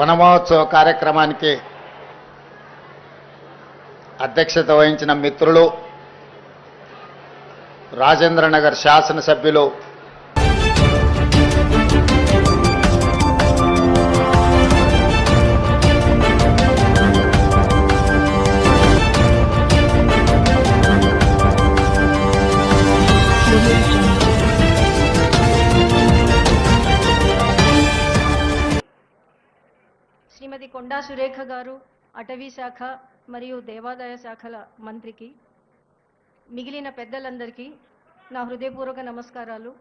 వనమహోత్సవ కార్యక్రమానికి అధ్యక్షత వహించిన మిత్రులు రాజేంద్రనగర్ శాసనసభ్యులు కొండా సురేఖ గారు అటవీ శాఖ మరియు దేవాదాయ శాఖల మంత్రికి మిగిలిన పెద్దలందరికీ నా హృదయపూర్వక నమస్కారాలు.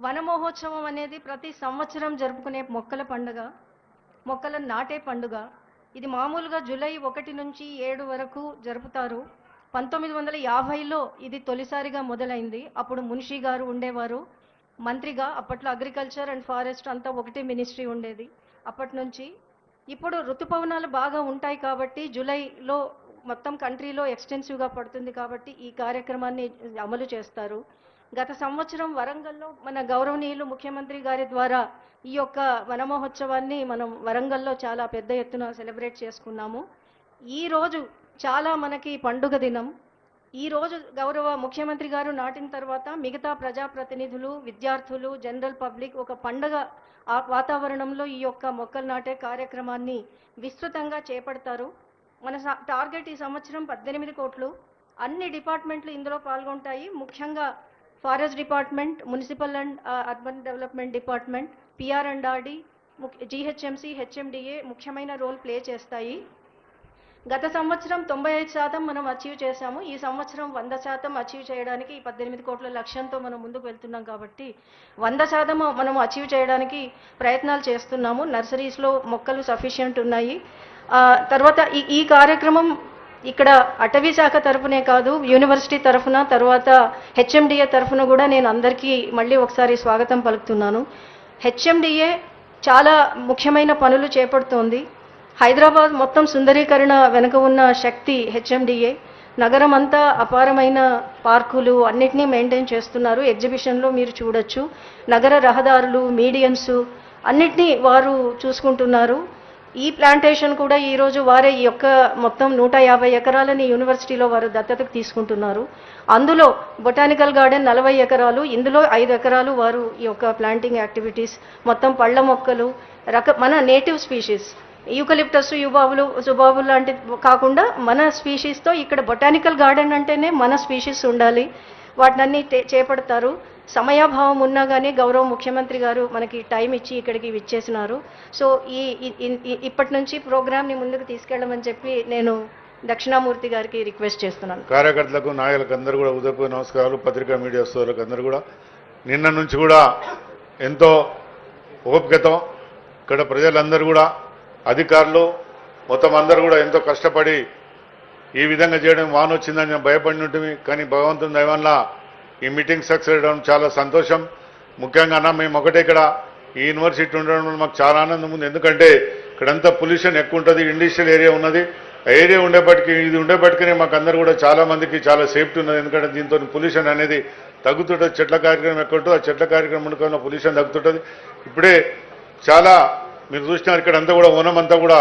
వనమహోత్సవం అనేది ప్రతి సంవత్సరం జరుపుకునే మొక్కల పండుగ మొక్కలను నాటే పండుగ. ఇది మామూలుగా జూలై ఒకటి నుంచి ఏడు వరకు జరుపుతారు. పంతొమ్మిది వందల యాభైలో ఇది తొలిసారిగా మొదలైంది. అప్పుడు మున్షి గారు ఉండేవారు. మంత్రిగా అప్పట్లో అగ్రికల్చర్ అండ్ ఫారెస్ట్ అంతా ఒకటే మినిస్ట్రీ ఉండేది. అప్పటి నుంచి ఇప్పుడు ఋతుపవనాలు బాగా ఉంటాయి కాబట్టి జూలైలో మొత్తం కంట్రీలో ఎక్స్టెన్సివ్గా పడుతుంది కాబట్టి ఈ కార్యక్రమాన్ని అమలు చేస్తారు. గత సంవత్సరం వరంగల్లో మన గౌరవనీయులు ముఖ్యమంత్రి గారి ద్వారా ఈ యొక్క వనమహోత్సవాన్ని మనం వరంగల్లో చాలా పెద్ద ఎత్తున సెలబ్రేట్ చేసుకున్నాము. ఈ రోజు చాలా మనకి పండుగ దినం. ఈ రోజు గౌరవ ముఖ్యమంత్రి గారు నాటిన తర్వాత మిగతా ప్రజాప్రతినిధులు విద్యార్థులు జనరల్ పబ్లిక్ ఒక పండుగ ఆ వాతావరణంలో ఈ యొక్క మొక్కలు నాటే కార్యక్రమాన్ని విస్తృతంగా చేపడతారు. మన టార్గెట్ ఈ సంవత్సరం పద్దెనిమిది కోట్లు. అన్ని డిపార్ట్మెంట్లు ఇందులో పాల్గొంటాయి. ముఖ్యంగా forest department municipal and urban development department PR and RD GHMC HMDA ముఖ్యమైన రోల్ ప్లే చేస్తాయి. గత సంవత్సరం తొంభై ఐదు శాతం మనం అచీవ్ చేశాము. ఈ సంవత్సరం వంద శాతం అచీవ్ చేయడానికి ఈ పద్దెనిమిది కోట్ల లక్ష్యంతో మనం ముందుకు వెళ్తున్నాం కాబట్టి వంద శాతం మనం అచీవ్ చేయడానికి ప్రయత్నాలు చేస్తున్నాము. నర్సరీస్లో మొక్కలు సఫిషియంట్ ఉన్నాయి. తర్వాత ఈ ఈ కార్యక్రమం ఇక్కడ అటవీ శాఖ తరఫునే కాదు యూనివర్సిటీ తరఫున తర్వాత హెచ్ఎండిఏ తరఫున కూడా నేను అందరికీ మళ్ళీ ఒకసారి స్వాగతం పలుకుతున్నాను. హెచ్ఎండిఏ చాలా ముఖ్యమైన పనులు చేపడుతోంది. హైదరాబాద్ మొత్తం సుందరీకరణ వెనుక ఉన్న శక్తి హెచ్ఎండిఏ. నగరం అంతా అపారమైన పార్కులు అన్నిటినీ మెయింటైన్ చేస్తున్నారు. ఎగ్జిబిషన్లో మీరు చూడొచ్చు. నగర రహదారులు మీడియన్స్ అన్నిటినీ వారు చూసుకుంటున్నారు. ఈ ప్లాంటేషన్ కూడా ఈరోజు వారే ఈ యొక్క మొత్తం నూట యాభై ఎకరాలని యూనివర్సిటీలో వారు దత్తతకు తీసుకుంటున్నారు. అందులో బొటానికల్ గార్డెన్ నలభై ఎకరాలు ఇందులో ఐదు ఎకరాలు వారు ఈ యొక్క ప్లాంటింగ్ యాక్టివిటీస్ మొత్తం పళ్ళ మొక్కలు రక మన నేటివ్ స్పీషీస్. యూకలిప్టస్ యుబాబులు జుబాబులు లాంటి కాకుండా మన స్పీషీస్తో ఇక్కడ బొటానికల్ గార్డెన్ అంటేనే మన స్పీషీస్ ఉండాలి. వాటినన్నీ అన్ని చేపడతారు. సమయాభావం ఉన్నా కానీ గౌరవ ముఖ్యమంత్రి గారు మనకి టైం ఇచ్చి ఇక్కడికి విచ్చేసినారు. సో ఈ ఇప్పటి నుంచి ప్రోగ్రామ్ని ముందుకు తీసుకెళ్ళమని చెప్పి నేను దక్షిణామూర్తి గారికి రిక్వెస్ట్ చేస్తున్నాను. కార్యకర్తలకు నాయకులకు అందరూ కూడా ఉదయపు నమస్కారాలు. పత్రికా మీడియా సోదరులకు అందరూ కూడా నిన్న నుంచి కూడా ఎంతో ఓపికతో ఇక్కడ ప్రజలందరూ కూడా అధికారులు మొత్తం అందరూ కూడా ఎంతో కష్టపడి ఈ విధంగా చేయడం వానొచ్చిందని నేను భయపడి ఉంటుంది కానీ భగవంతుని దయ ఈ మీటింగ్ సక్సెస్ అవ్వడం చాలా సంతోషం. ముఖ్యంగా అన్న మేము ఒకటే ఇక్కడ ఈ యూనివర్సిటీ ఉండడం వల్ల మాకు చాలా ఆనందం ఉంది. ఎందుకంటే ఇక్కడంతా పొల్యూషన్ ఎక్కువ ఉంటుంది ఇండస్ట్రియల్ ఏరియా ఉన్నది. ఆ ఏరియా ఉండేప్పటికీ ఇది ఉండేప్పటికీ మాకు అందరూ కూడా చాలా మందికి చాలా సేఫ్టీ ఉన్నది. ఎందుకంటే దీంతో పొల్యూషన్ అనేది తగ్గుతుంటుంది. చెట్ల కార్యక్రమం ఎక్కువ ఆ చెట్ల కార్యక్రమం ఉండకుండా పొల్యూషన్ తగ్గుతుంటుంది. ఇప్పుడే చాలా మీరు చూసినారు ఇక్కడ అంతా కూడా వనం అంతా కూడా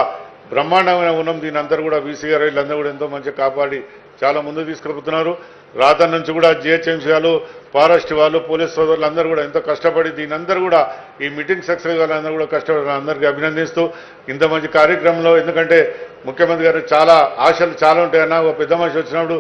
బ్రహ్మాండమైన వనం దీని అందరూ కూడా వీసీ గారు వీళ్ళందరూ కూడా ఎంతో మంచిగా కాపాడి చాలా ముందు తీసుకెళ్తున్నారు రాత నుంచి కూడా జిహెచ్ఎంసీ వాళ్ళు ఫారెస్ట్ వాళ్ళు పోలీస్ సోదరులు అందరూ కూడా ఎంతో కష్టపడి దీని అందరూ కూడా ఈ మీటింగ్ సక్సెస్ వాళ్ళందరూ కూడా కష్టపడి అందరికీ అభినందిస్తూ ఇంత మంచి కార్యక్రమంలో ఎందుకంటే ముఖ్యమంత్రి గారు చాలా ఆశలు చాలా ఉంటాయన్నా ఒక పెద్ద మనిషి వచ్చినప్పుడు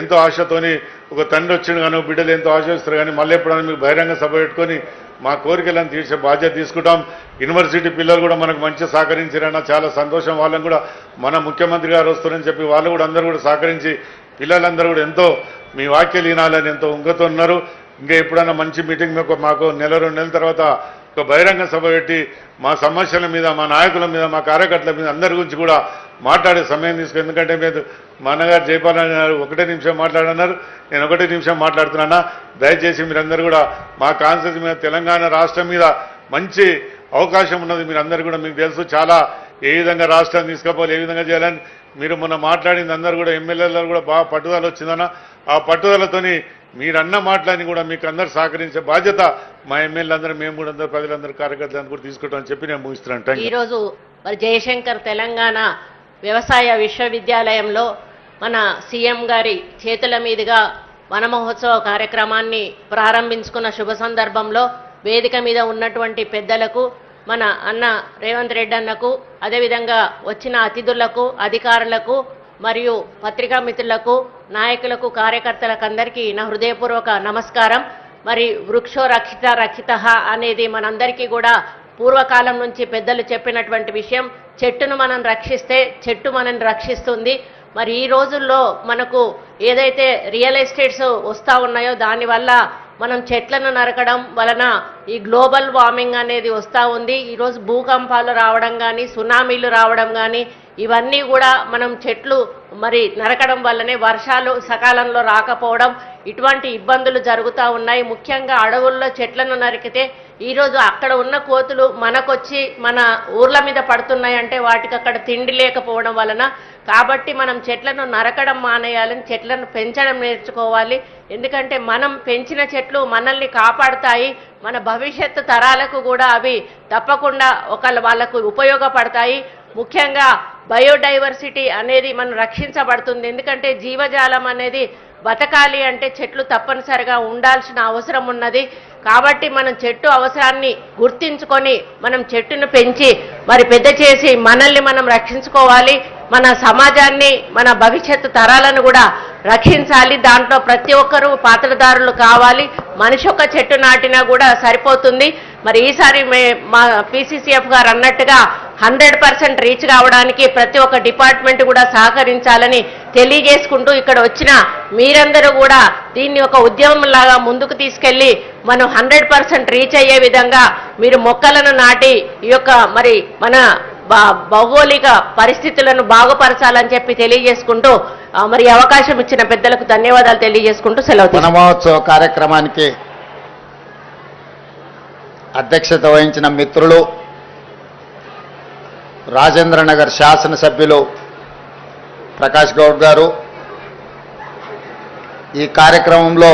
ఎంతో ఆశతోని ఒక తండ్రి వచ్చిన కానీ బిడ్డలు ఎంతో ఆశిస్తారు కానీ మళ్ళీ ఎప్పుడైనా మీకు బహిరంగ సభ పెట్టుకొని మా కోరికలను తీర్చే బాధ్యత తీసుకుంటాం. యూనివర్సిటీ పిల్లలు కూడా మనకు మంచి సహకరించారన్న చాలా సంతోషం. వాళ్ళని కూడా మన ముఖ్యమంత్రి గారు వస్తారని చెప్పి వాళ్ళు కూడా అందరూ కూడా సహకరించి పిల్లలందరూ కూడా ఎంతో మీ వాక్యాలు వినాలని ఎంతో ఉంగతో ఉన్నారు. ఇంకా ఎప్పుడన్నా మంచి మీటింగ్ మీకు మాకు నెల రెండు నెలల తర్వాత ఒక బహిరంగ సభ పెట్టి మా సమస్యల మీద మా నాయకుల మీద మా కార్యకర్తల మీద అందరి గురించి కూడా మాట్లాడే సమయం తీసుకుని ఎందుకంటే మీరు మా అన్నగారు జయపాలన్ గారు ఒకటే నిమిషం మాట్లాడన్నారు. నేను ఒకటే నిమిషం మాట్లాడుతున్నా దయచేసి మీరందరూ కూడా మా కాన్సెన్స్ మీద తెలంగాణ రాష్ట్రం మీద మంచి అవకాశం ఉన్నది మీరందరూ కూడా మీకు తెలుసు. చాలా ఏ విధంగా రాష్ట్రాన్ని తీసుకుపోవాలి ఏ విధంగా చేయాలని మీరు మొన్న మాట్లాడింది అందరూ కూడా ఎమ్మెల్యేలు కూడా బాగా పట్టుదల వచ్చిందన్న ఆ పట్టుదలతోని మీరన్న మాటలని కూడా మీకు అందరు సహకరించే బాధ్యత మా ఎమ్మెల్యేలందరూ మేము కూడా అందరూ ప్రజలందరూ కార్యకర్తలను కూడా తీసుకుంటామని చెప్పి నేను ముగిస్తున్నాను. ఈ రోజు ఈరోజు మరి జయశంకర్ తెలంగాణ వ్యవసాయ విశ్వవిద్యాలయంలో మన సీఎం గారి చేతుల మీదుగా వన మహోత్సవ కార్యక్రమాన్ని ప్రారంభించుకున్న శుభ సందర్భంలో వేదిక మీద ఉన్నటువంటి పెద్దలకు మన అన్న రేవంత్ రెడ్డి అన్నకు అదేవిధంగా వచ్చిన అతిథులకు అధికారులకు మరియు పత్రికా మిత్రులకు నాయకులకు కార్యకర్తలకు అందరికీ నా హృదయపూర్వక నమస్కారం. మరి వృక్షో రక్షిత రక్షిత అనేది మనందరికీ కూడా పూర్వకాలం నుంచి పెద్దలు చెప్పినటువంటి విషయం. చెట్టును మనం రక్షిస్తే చెట్టు మనం రక్షిస్తుంది. మరి ఈ రోజుల్లో మనకు ఏదైతే రియల్ ఎస్టేట్స్ వస్తా ఉన్నాయో దానివల్ల మనం చెట్లను నరకడం వలన ఈ గ్లోబల్ వార్మింగ్ అనేది వస్తూ ఉంది. ఈరోజు భూకంపాలు రావడం కానీ సునామీలు రావడం కానీ ఇవన్నీ కూడా మనం చెట్లు మరి నరకడం వల్లనే వర్షాలు సకాలంలో రాకపోవడం ఇటువంటి ఇబ్బందులు జరుగుతూ ఉన్నాయి. ముఖ్యంగా అడవుల్లో చెట్లను నరికితే ఈరోజు అక్కడ ఉన్న కోతులు మనకొచ్చి మన ఊర్ల మీద పడుతున్నాయంటే వాటికి అక్కడ తిండి లేకపోవడం వలన కాబట్టి మనం చెట్లను నరకడం మానేయాలని చెట్లను పెంచడం నేర్చుకోవాలి. ఎందుకంటే మనం పెంచిన చెట్లు మనల్ని కాపాడుతాయి మన భవిష్యత్తు తరాలకు కూడా అవి తప్పకుండా ఒక వాళ్ళకు ఉపయోగపడతాయి. ముఖ్యంగా బయోడైవర్సిటీ అనేది మనం రక్షించబడుతుంది. ఎందుకంటే జీవజాలం అనేది బతకాలి అంటే చెట్లు తప్పనిసరిగా ఉండాల్సిన అవసరం ఉన్నది. కాబట్టి మనం చెట్టు అవసరాన్ని గుర్తించుకొని మనం చెట్టును పెంచి మరి పెద్ద చేసి మనల్ని మనం రక్షించుకోవాలి. మన సమాజాన్ని మన భవిష్యత్తు తరాలను కూడా రక్షించాలి. దాంట్లో ప్రతి ఒక్కరూ పాత్రదారులు కావాలి. మనిషి ఒక చెట్టు నాటినా కూడా సరిపోతుంది. మరి ఈసారి మా పీసీసీఎఫ్ గారు అన్నట్టుగా హండ్రెడ్ పర్సెంట్ రీచ్ కావడానికి ప్రతి ఒక్క డిపార్ట్మెంట్ కూడా సహకరించాలని తెలియజేసుకుంటూ ఇక్కడ వచ్చిన మీరందరూ కూడా దీన్ని ఒక ఉద్యమం లాగా ముందుకు తీసుకెళ్ళి మనం హండ్రెడ్ పర్సెంట్ రీచ్ అయ్యే విధంగా మీరు మొక్కలను నాటి ఈ యొక్క మరి మన భౌగోళిక పరిస్థితులను బాగుపరచాలని చెప్పి తెలియజేసుకుంటూ మరి అవకాశం ఇచ్చిన పెద్దలకు ధన్యవాదాలు తెలియజేసుకుంటూ సెలవు వనమహోత్సవ కార్యక్రమానికి అధ్యక్షత వహించిన మిత్రులు రాజేంద్రనగర్ శాసనసభ్యులు ప్రకాష్ గౌడ్ గారు. ఈ కార్యక్రమంలో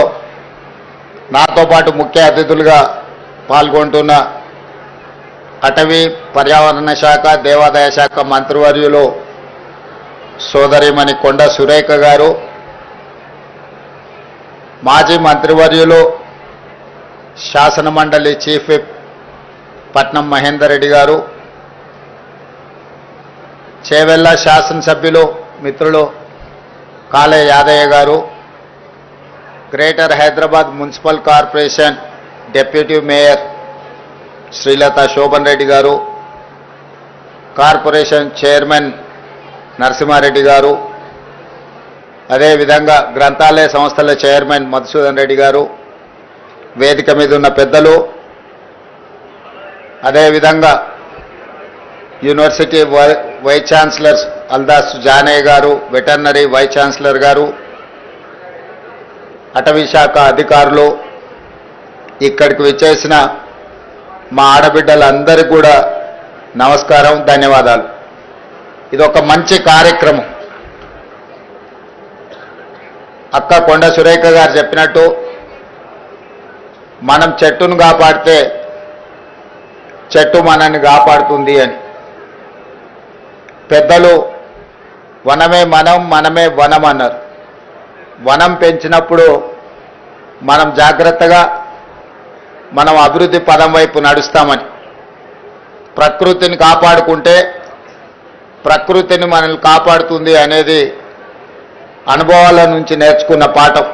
నాతో పాటు ముఖ్య అతిథులుగా పాల్గొంటున్న అటవీ పర్యావరణ శాఖ దేవాదాయ శాఖ మంత్రివర్యులు సోదరిమణి కొండ సురేఖ గారు మాజీ మంత్రివర్యులు శాసన మండలి చీఫ్ విప్ పట్నం మహేందర్ రెడ్డి గారు చేవెళ్ళ శాసనసభ్యులు మిత్రులు కాలే యాదయ్య గారు Greater Hyderabad municipal corporation deputy mayor Sreelatha Shobhan Reddy గారు కార్పొరేషన్ చైర్మన్ నరసింహారెడ్డి గారు అదేవిధంగా గ్రంథాలయ సంస్థల చైర్మన్ మధుసూదన్ రెడ్డి గారు వేదిక మీద ఉన్న పెద్దలు అదేవిధంగా యూనివర్సిటీ వై వైస్ ఛాన్సలర్ అల్దాస్ జానయ్య గారు వెటర్నరీ వైస్ ఛాన్సలర్ గారు అటవీ శాఖ అధికారులు ఇక్కడికి విచ్చేసిన మా ఆడబిడ్డలందరికీ కూడా నమస్కారం ధన్యవాదాలు. ఇది ఒక మంచి కార్యక్రమం. అక్క కొండ సురేఖ గారు చెప్పినట్టు మనం చెట్టును కాపాడితే చెట్టు మనల్ని కాపాడుతుంది అని. పెద్దలు వనమే మనం మనమే వనం అన్నారు. వనం పెంచినప్పుడు మనం జాగ్రత్తగా మనం అభివృద్ధి పదం వైపు నడుస్తామని. ప్రకృతిని కాపాడుకుంటే ప్రకృతిని మనల్ని కాపాడుతుంది అనేది అనుభవాల నుంచి నేర్చుకున్న పాఠం.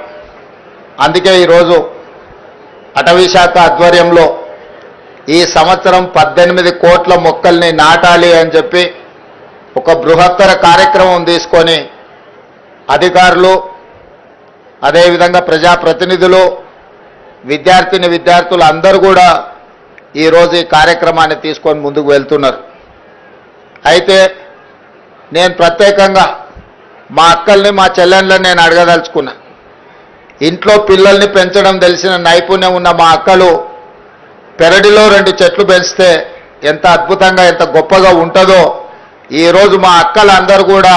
అందుకే ఈరోజు అటవీశాఖ ఆధ్వర్యంలో ఈ సంవత్సరం పద్దెనిమిది కోట్ల మొక్కల్ని నాటాలి అని చెప్పి ఒక బృహత్తర కార్యక్రమం తీసుకొని అధికారులు అదేవిధంగా ప్రజాప్రతినిధులు విద్యార్థిని విద్యార్థులు అందరూ కూడా ఈరోజు ఈ కార్యక్రమాన్ని తీసుకొని ముందుకు వెళ్తున్నారు. అయితే నేను ప్రత్యేకంగా మా అక్కల్ని మా చెల్లెళ్ళని నేను అడగదలుచుకున్నా. ఇంట్లో పిల్లల్ని పెంచడం తెలిసిన నైపుణ్యం ఉన్న మా అక్కలు పెరడిలో రెండు చెట్లు పెంచితే ఎంత అద్భుతంగా ఎంత గొప్పగా ఉంటుందో ఈరోజు మా అక్కలందరూ కూడా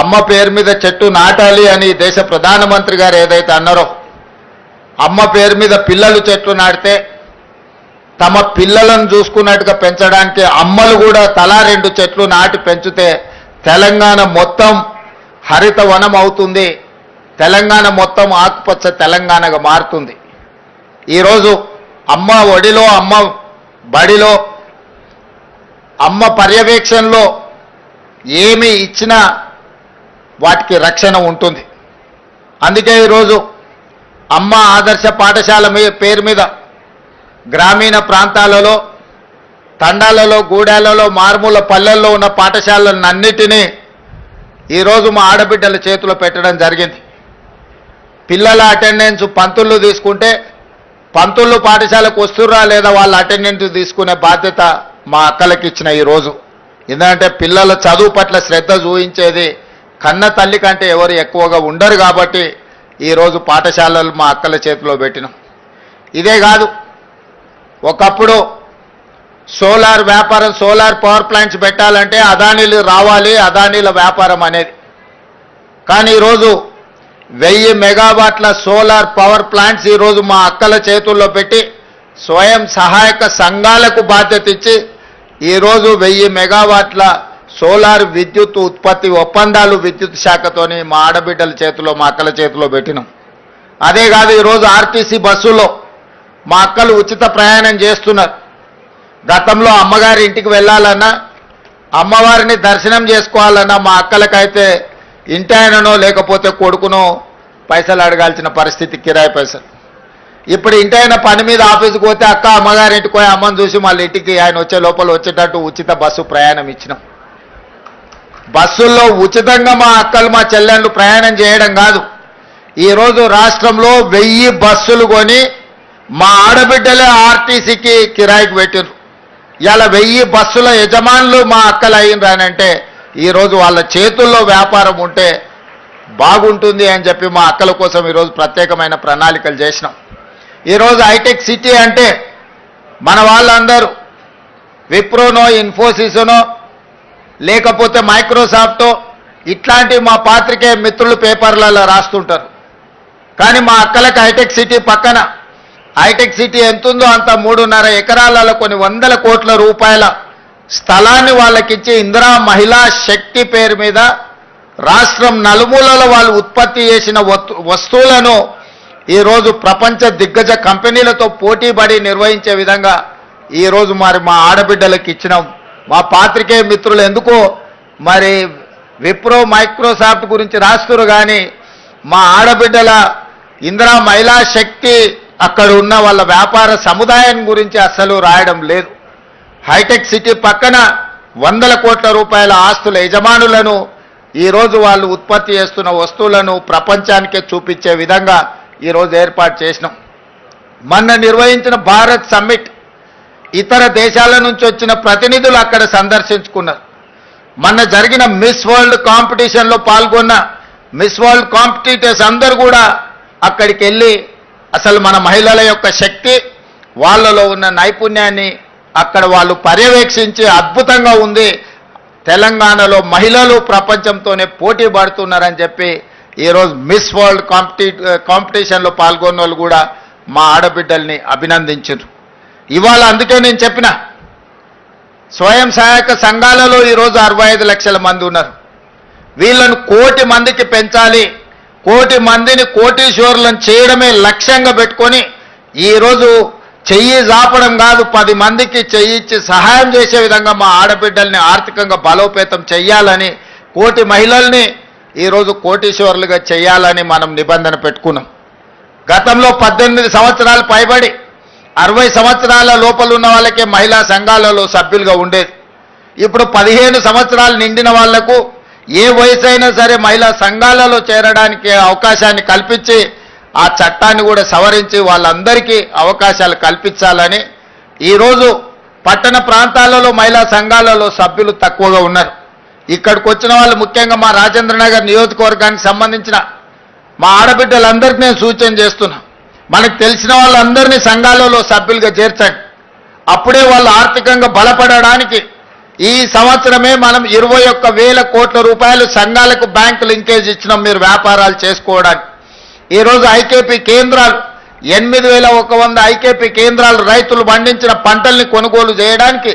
అమ్మ పేరు మీద చెట్టు నాటాలి అని దేశ ప్రధానమంత్రి గారు ఏదైతే అన్నారో అమ్మ పేరు మీద పిల్లలు చెట్లు నాటితే తమ పిల్లలను చూసుకున్నట్టుగా పెంచడానికి అమ్మలు కూడా తలా రెండు చెట్లు నాటి పెంచితే తెలంగాణ మొత్తం హరిత వనం అవుతుంది తెలంగాణ మొత్తం ఆకుపచ్చ తెలంగాణగా మారుతుంది. ఈరోజు అమ్మ ఒడిలో అమ్మ బడిలో అమ్మ పర్యవేక్షణలో ఏమి ఇచ్చినా వాటికి రక్షణ ఉంటుంది. అందుకే ఈరోజు అమ్మ ఆదర్శ పాఠశాల మీ పేరు మీద గ్రామీణ ప్రాంతాలలో తండాలలో గూడాలలో మారుమూల పల్లెల్లో ఉన్న పాఠశాలలన్నిటినీ ఈరోజు మా ఆడబిడ్డల చేతిలో పెట్టడం జరిగింది. పిల్లల అటెండెన్స్ పంతుళ్ళు తీసుకుంటే పంతులు పాఠశాలకు వస్తుర్రా లేదా వాళ్ళ అటెండెన్స్ తీసుకునే బాధ్యత మా అక్కలకి ఇచ్చిన ఈరోజు ఎందుకంటే పిల్లల చదువు పట్ల శ్రద్ధ చూపించేది కన్న తల్లి కంటే ఎవరు ఎక్కువగా ఉండరు కాబట్టి ఈరోజు పాఠశాలలు మా అక్కల చేతిలో పెట్టినాం. ఇదే కాదు ఒకప్పుడు సోలార్ వ్యాపారం సోలార్ పవర్ ప్లాంట్స్ పెట్టాలంటే అదానీలు రావాలి అదానీల వ్యాపారం అనేది. కానీ ఈరోజు వెయ్యి మెగావాట్ల సోలార్ పవర్ ప్లాంట్స్ ఈరోజు మా అక్కల చేతుల్లో పెట్టి స్వయం సహాయక సంఘాలకు బాధ్యత ఇచ్చి ఈరోజు వెయ్యి మెగావాట్ల సోలార్ విద్యుత్ ఉత్పత్తి ఒప్పందాలు విద్యుత్ శాఖతోని మా ఆడబిడ్డల చేతిలో మా అక్కల చేతిలో పెట్టినాం. అదే కాదు ఈరోజు ఆర్టీసీ బస్సులో మా అక్కలు ఉచిత ప్రయాణం చేస్తున్నారు. గతంలో అమ్మగారి ఇంటికి వెళ్ళాలన్నా అమ్మవారిని దర్శనం చేసుకోవాలన్నా మా అక్కలకైతే ఇంటాయననో లేకపోతే కొడుకునో పైసలు అడగాల్సిన పరిస్థితి కిరాయి పైసలు. ఇప్పుడు ఇంటి ఆయన పని మీద ఆఫీస్కి పోతే అక్క అమ్మగారి ఇంటికి పోయి అమ్మని చూసి మళ్ళీ ఇంటికి ఆయన వచ్చే లోపల వచ్చేటట్టు ఉచిత బస్సు ప్రయాణం ఇచ్చినాం. బస్సుల్లో ఉచితంగా మా అక్కలు మా చెల్లెళ్ళు ప్రయాణం చేయడం కాదు. ఈరోజు రాష్ట్రంలో వెయ్యి బస్సులు కొని మా ఆడబిడ్డలే ఆర్టీసీకి కిరాయికి పెట్టిండ్రు ఇలా వెయ్యి బస్సుల యజమానులు మా అక్కలు అయినరానంటే ఈరోజు వాళ్ళ చేతుల్లో వ్యాపారం ఉంటే బాగుంటుంది అని చెప్పి మా అక్కల కోసం ఈరోజు ప్రత్యేకమైన ప్రణాళికలు చేసినాం. ఈరోజు హైటెక్ సిటీ అంటే మన వాళ్ళందరూ విప్రోనో ఇన్ఫోసిస్నో లేకపోతే మైక్రోసాఫ్టో ఇట్లాంటి మా పాత్రికేయ మిత్రులు పేపర్లలో రాస్తుంటారు. కానీ మా అక్కలకి హైటెక్ సిటీ పక్కన. హైటెక్ సిటీ ఎంతుందో అంత మూడున్నర ఎకరాలలో కొన్ని వందల కోట్ల రూపాయల స్థలాన్ని వాళ్ళకిచ్చి ఇందిరా మహిళా శక్తి పేరు మీద రాష్ట్రం నలుమూలలో వాళ్ళు ఉత్పత్తి చేసిన వస్తువులను ఈరోజు ప్రపంచ దిగ్గజ కంపెనీలతో పోటీపడి నిర్వహించే విధంగా ఈరోజు మరి మా ఆడబిడ్డలకు ఇచ్చినాం. మా పాత్రికేయ మిత్రులు ఎందుకో మరి విప్రో మైక్రోసాఫ్ట్ గురించి రాస్తున్నారు కానీ మా ఆడబిడ్డల ఇందిరా మహిళా శక్తి అక్కడ ఉన్న వాళ్ళ వ్యాపార సముదాయం గురించి అస్సలు రాయడం లేదు. హైటెక్ సిటీ పక్కన వందల కోట్ల రూపాయల ఆస్తుల యజమానులను ఈరోజు వాళ్ళు ఉత్పత్తి చేస్తున్న వస్తువులను ప్రపంచానికే చూపించే విధంగా ఈరోజు ఏర్పాటు చేసినాం. మొన్న నిర్వహించిన భారత్ సమ్మిట్ ఇతర దేశాల నుంచి వచ్చిన ప్రతినిధులు అక్కడ సందర్శించుకున్నారు. మొన్న జరిగిన మిస్ వరల్డ్ కాంపిటీషన్లో పాల్గొన్న మిస్ వరల్డ్ కాంపిటీటర్స్ అందరూ కూడా అక్కడికి వెళ్ళి అసలు మన మహిళల యొక్క శక్తి వాళ్ళలో ఉన్న నైపుణ్యాన్ని అక్కడ వాళ్ళు పర్యవేక్షించి అద్భుతంగా ఉంది. తెలంగాణలో మహిళలు ప్రపంచంతోనే పోటీ పడుతున్నారని చెప్పి ఈరోజు మిస్ వరల్డ్ కాంపిటీ కాంపిటీషన్లో పాల్గొన్న వాళ్ళు కూడా మా ఆడబిడ్డల్ని అభినందించారు. ఇవాళ అందుకే నేను చెప్పిన స్వయం సహాయక సంఘాలలో ఈరోజు అరవై ఐదు లక్షల మంది ఉన్నారు. వీళ్ళను కోటి మందికి పెంచాలి కోటి మందిని కోటీశ్వరులను చేయడమే లక్ష్యంగా పెట్టుకొని ఈరోజు చెయ్యి జాపడం కాదు పది మందికి చెయ్యిచ్చి సహాయం చేసే విధంగా మా ఆడబిడ్డల్ని ఆర్థికంగా బలోపేతం చెయ్యాలని కోటి మహిళల్ని ఈరోజు కోటీశ్వరులుగా చేయాలని మనం నిబంధన పెట్టుకున్నాం. గతంలో పద్దెనిమిది సంవత్సరాలు పైబడి అరవై సంవత్సరాల లోపల ఉన్న వాళ్ళకే మహిళా సంఘాలలో సభ్యులుగా ఉండేది. ఇప్పుడు పదిహేను సంవత్సరాలు నిండిన వాళ్ళకు ఏ వయసు అయినా సరే మహిళా సంఘాలలో చేరడానికి అవకాశాన్ని కల్పించి ఆ చట్టాన్ని కూడా సవరించి వాళ్ళందరికీ అవకాశాలు కల్పించాలని ఈరోజు పట్టణ ప్రాంతాలలో మహిళా సంఘాలలో సభ్యులు తక్కువగా ఉన్నారు. ఇక్కడికి వచ్చిన వాళ్ళు ముఖ్యంగా మా రాజేంద్ర నగర్ నియోజకవర్గానికి సంబంధించిన మా ఆడబిడ్డలందరికీ నేను సూచన చేస్తున్నా. మనకు తెలిసిన వాళ్ళందరినీ సంఘాలలో సభ్యులుగా చేర్చండి. అప్పుడే వాళ్ళు ఆర్థికంగా బలపడడానికి ఈ సంవత్సరమే మనం ఇరవై ఒక్క వేల కోట్ల రూపాయలు సంఘాలకు బ్యాంకు లింకేజ్ ఇచ్చినాం మీరు వ్యాపారాలు చేసుకోవడానికి. ఈరోజు ఐకేపీ కేంద్రాలు ఎనిమిది వేల ఒక వంద ఐకేపీ కేంద్రాలు రైతులు పండించిన పంటల్ని కొనుగోలు చేయడానికి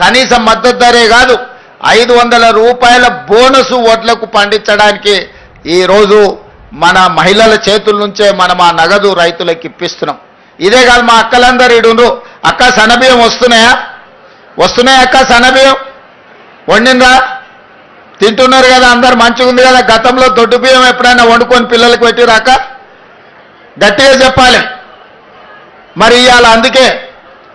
కనీస మద్దతు ధరే కాదు. ఐదు వందల రూపాయల బోనస్ వడ్లకు పండించడానికి ఈరోజు మన మహిళల చేతుల నుంచే మనం ఆ నగదు రైతులకు ఇప్పిస్తున్నాం. ఇదే కాదు మా అక్కలందరూ ఇడుండ్రు. అక్క సనబియ్యం వస్తున్నాయా? వస్తున్నాయా అక్క సనబియ్యం? వండిందా తింటున్నారు కదా అందరు మంచిగా ఉంది కదా? గతంలో దొడ్డు బియ్యం ఎప్పుడైనా వండుకొని పిల్లలకు పెట్టిరాక గట్టిగా చెప్పాలి. మరి ఇవాళ అందుకే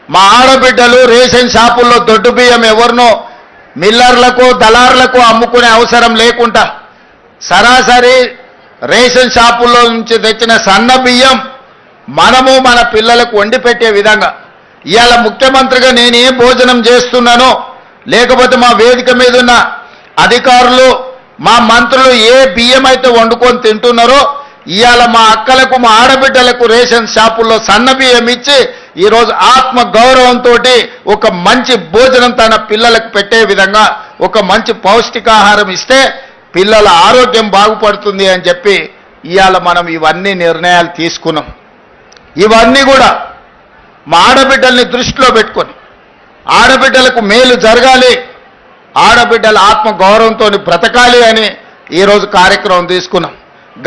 మా ఆడబిడ్డలు రేషన్ షాపుల్లో దొడ్డు బియ్యం ఎవరినో మిల్లర్లకు దళారులకు అమ్ముకునే అవసరం లేకుండా సరాసరి రేషన్ షాపుల్లో నుంచి తెచ్చిన సన్న బియ్యం మనము మన పిల్లలకు వండి పెట్టే విధంగా. ఇవాళ ముఖ్యమంత్రిగా నేను ఏ భోజనం చేస్తున్నానో లేకపోతే మా వేదిక మీద ఉన్న అధికారులు మా మంత్రులు ఏ బియ్యం అయితే వండుకొని తింటున్నారో ఇవాళ మా అక్కలకు మా ఆడబిడ్డలకు రేషన్ షాపుల్లో సన్న బియ్యం ఇచ్చి ఈరోజు ఆత్మ గౌరవంతో ఒక మంచి భోజనం తన పిల్లలకు పెట్టే విధంగా ఒక మంచి పౌష్టికాహారం ఇస్తే పిల్లల ఆరోగ్యం బాగుపడుతుంది అని చెప్పి ఇవాళ మనం ఇవన్నీ నిర్ణయాలు తీసుకున్నాం. ఇవన్నీ కూడా మా ఆడబిడ్డల్ని దృష్టిలో పెట్టుకొని ఆడబిడ్డలకు మేలు జరగాలి ఆడబిడ్డల ఆత్మ గౌరవంతో బ్రతకాలి అని ఈరోజు కార్యక్రమం తీసుకున్నాం.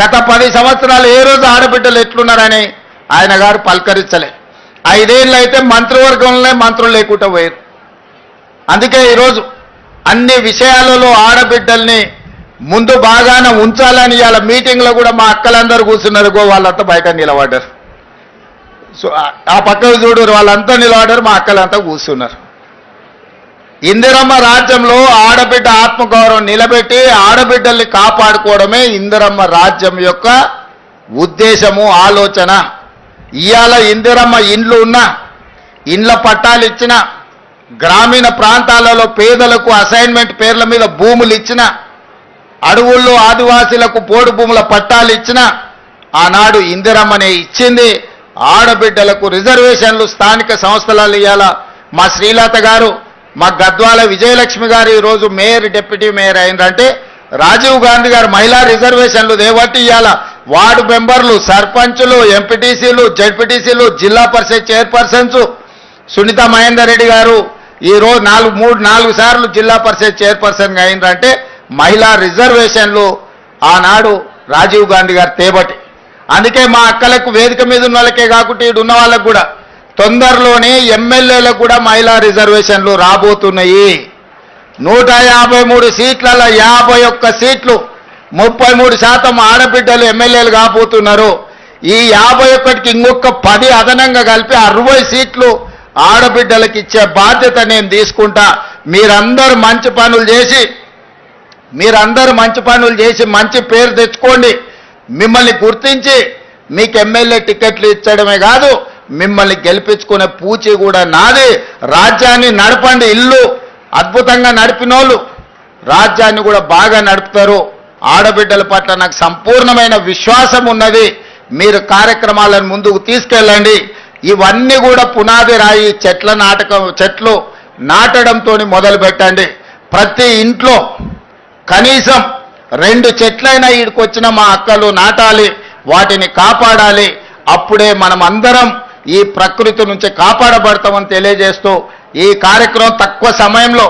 గత పది సంవత్సరాలు ఏ రోజు ఆడబిడ్డలు ఎట్లున్నారని ఆయన గారు పలకరించలే. ఐదేళ్ళు అయితే మంత్రివర్గంలోనే మంత్రులు లేకుండా పోయారు. అందుకే ఈరోజు అన్ని విషయాలలో ఆడబిడ్డల్ని ముందు బాగానే ఉంచాలని ఇవాళ మీటింగ్లో కూడా మా అక్కలందరూ కూర్చున్నారు. గో వాళ్ళంతా బయట నిలబడ్డారు. సో ఆ- పక్కకు చూడరు వాళ్ళంతా నిలబడ్డారు మా అక్కలంతా కూర్చున్నారు. ఇందిరమ్మ రాజ్యంలో ఆడబిడ్డ ఆత్మగౌరవం నిలబెట్టి ఆడబిడ్డల్ని కాపాడుకోవడమే ఇందిరమ్మ రాజ్యం యొక్క ఉద్దేశము ఆలోచన. ఇవాళ ఇందిరమ్మ ఇండ్లు ఉన్నా ఇండ్ల పట్టాలు ఇచ్చిన గ్రామీణ ప్రాంతాలలో పేదలకు అసైన్మెంట్ పేర్ల మీద భూములు ఇచ్చిన అడవుల్లో ఆదివాసీలకు పోడు భూముల పట్టాలు ఇచ్చిన ఆనాడు ఇందిరమ్మనే ఇచ్చింది. ఆడబిడ్డలకు రిజర్వేషన్లు స్థానిక సంస్థలలో ఇవాళ మా శ్రీలత గారు మా గద్వాల విజయలక్ష్మి గారు ఈరోజు మేయర్ డిప్యూటీ మేయర్ అయిందంటే రాజీవ్ గాంధీ గారు మహిళా రిజర్వేషన్లు దేవట్టి ఇవాళ వార్డు మెంబర్లు సర్పంచులు ఎంపీటీసీలు జడ్పీటీసీలు జిల్లా పరిషత్ చైర్పర్సన్స్ సునీత మహేందర్ రెడ్డి గారు ఈ రోజు నాలుగు మూడు నాలుగు సార్లు జిల్లా పరిషత్ చైర్పర్సన్గా అయిందంటే మహిళా రిజర్వేషన్లు ఆనాడు రాజీవ్ గాంధీ గారు తేబట్టి అందుకే మా అక్కలకు వేదిక మీద ఉన్న వాళ్ళకే కాకుండా ఈడు ఉన్న వాళ్ళకు కూడా తొందరలోనే ఎమ్మెల్యేలకు కూడా మహిళా రిజర్వేషన్లు రాబోతున్నాయి. నూట యాభై మూడు సీట్లలో యాభై ఒక్క సీట్లు ముప్పై మూడు శాతం ఆడబిడ్డలు ఎమ్మెల్యేలు కాబోతున్నారు. ఈ యాభై ఒక్కటికి ఇంకొక పది అదనంగా కలిపి అరవై సీట్లు ఆడబిడ్డలకు ఇచ్చే బాధ్యత నేను తీసుకుంటా. మీరందరూ మంచి పనులు చేసి మీరందరూ మంచి పనులు చేసి మంచి పేరు తెచ్చుకోండి. మిమ్మల్ని గుర్తించి మీకు ఎమ్మెల్యే టికెట్లు ఇచ్చడమే కాదు మిమ్మల్ని గెలిపించుకునే పూచి కూడా నాది. రాజ్యాన్ని నడపండి ఇల్లు అద్భుతంగా నడిపినోళ్ళు. రాజ్యాన్ని కూడా బాగా నడుపుతారు. ఆడబిడ్డల పట్ల నాకు సంపూర్ణమైన విశ్వాసం ఉన్నది. మీరు కార్యక్రమాలను ముందుకు తీసుకెళ్ళండి. ఇవన్నీ కూడా పునాది రాయి చెట్ల నాటకం చెట్లు నాటడంతో మొదలు పెట్టండి. ప్రతి ఇంట్లో కనీసం రెండు చెట్లైనా ఈడికొచ్చిన మా అక్కలు నాటాలి వాటిని కాపాడాలి. అప్పుడే మనం అందరం ఈ ప్రకృతి నుంచి కాపాడబడతామని తెలియజేస్తూ ఈ కార్యక్రమం తక్కువ సమయంలో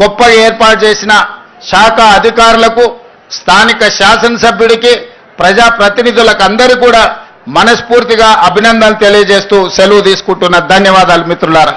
గొప్పగా ఏర్పాటు చేసిన శాఖ అధికారులకు స్థానిక శాసనసభ్యుడికి ప్రజాప్రతినిధులకు అందరూ కూడా మనస్ఫూర్తిగా అభినందనలు తెలియజేస్తూ సెలవు తీసుకుంటున్న ధన్యవాదాలు మిత్రులారా.